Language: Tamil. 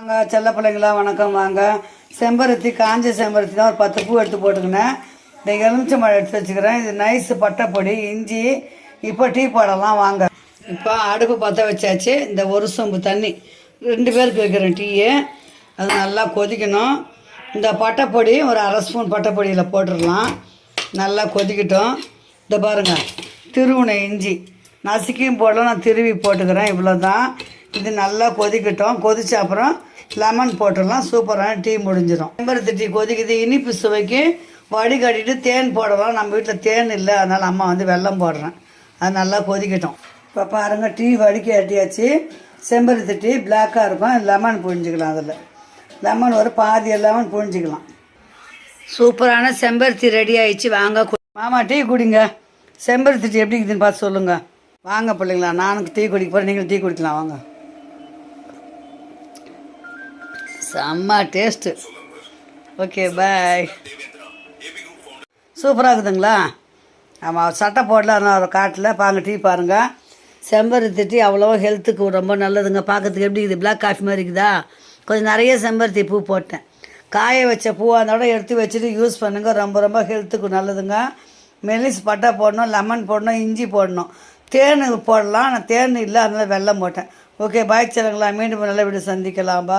வாங்க செல்ல பிள்ளைங்களா வணக்கம் வாங்க. செம்பருத்தி காஞ்ச செம்பருத்தி தான் ஒரு பத்து பூ எடுத்து போட்டுக்கினேன். இந்த எலுமிச்சம்பழம் எடுத்து வச்சுக்கிறேன். இது நைஸ் பட்டைப்பொடி இஞ்சி. இப்போ டீ போடலாம் வாங்க. இப்போ அடுப்பு பற்ற வச்சாச்சு. இந்த ஒரு சொம்பு தண்ணி. ரெண்டு பேருக்கு வைக்கிறேன் டீயை. அது நல்லா கொதிக்கணும். இந்த பட்டைப்பொடி ஒரு அரை ஸ்பூன் பட்டைப்பொடியில் போட்டுடலாம். நல்லா கொதிக்கட்டும். இந்த பாருங்கள் திருவுனை இஞ்சி. நசுக்கியும் போடலாம் நான் திருவி போட்டுக்கிறேன். இவ்வளோ தான் இது நல்லா கொதிக்கட்டும். கொதிச்ச அப்புறம் லெமன் போட்டுடலாம். சூப்பரான டீ முடிஞ்சிடும். செம்பருத்தி டீ கொதிக்குது. இனிப்பு சுவைக்கு வடிகட்டிட்டு தேன் போடலாம். நம்ம வீட்டில் தேன் இல்லை. அதனால் அம்மா வந்து வெல்லம் போடுறேன். அது நல்லா கொதிக்கட்டும். இப்போ பாருங்கள் டீ வடிக்க அட்டியாச்சு செம்பருத்தி டீ பிளாக்காக இருக்கும். லெமன் புழிஞ்சிக்கலாம் அதில். லெமன் ஒரு பாதி லெமன் புழிஞ்சிக்கலாம். சூப்பரான செம்பருத்தி ரெடி ஆயிடுச்சு. வாங்க மாமா டீ குடிங்க. செம்பருத்தி டீ எப்படி இருக்குதுன்னு பார்த்து சொல்லுங்கள் வாங்க பிள்ளைங்களா நானும் டீ குடிக்க போகிறேன் நீங்களும் டீ குடிக்கலாம். வாங்க. செம்ம டேஸ்ட்டு ஓகே பாய் சூப்பராக இருக்குதுங்களா? ஆமாம் சட்டை போடல காட்டில். பாருங்க டீ பாருங்கள் செம்பருத்தி டீ அவ்வளோ ஹெல்த்துக்கு ரொம்ப நல்லதுங்க. பார்க்கறதுக்கு எப்படி இருக்குது? பிளாக் காஃபி மாதிரி இருக்குதா? கொஞ்சம் நிறைய செம்பருத்தி பூ போட்டேன். காய வச்ச பூவாக இருந்தால் கூட எடுத்து வச்சுட்டு யூஸ் பண்ணுங்கள் ரொம்ப ரொம்ப ஹெல்த்துக்கு நல்லதுங்க. மெலிஸ் பட்டை போடணும் லெமன் போடணும் இஞ்சி போடணும். தேன் போடலாம். ஆனால் தேன் இல்லை அதனால வெள்ளம் போட்டேன். ஓகே பாய் செல்லுங்களா மீண்டும் நல்ல வீடு சந்திக்கலாம்பா.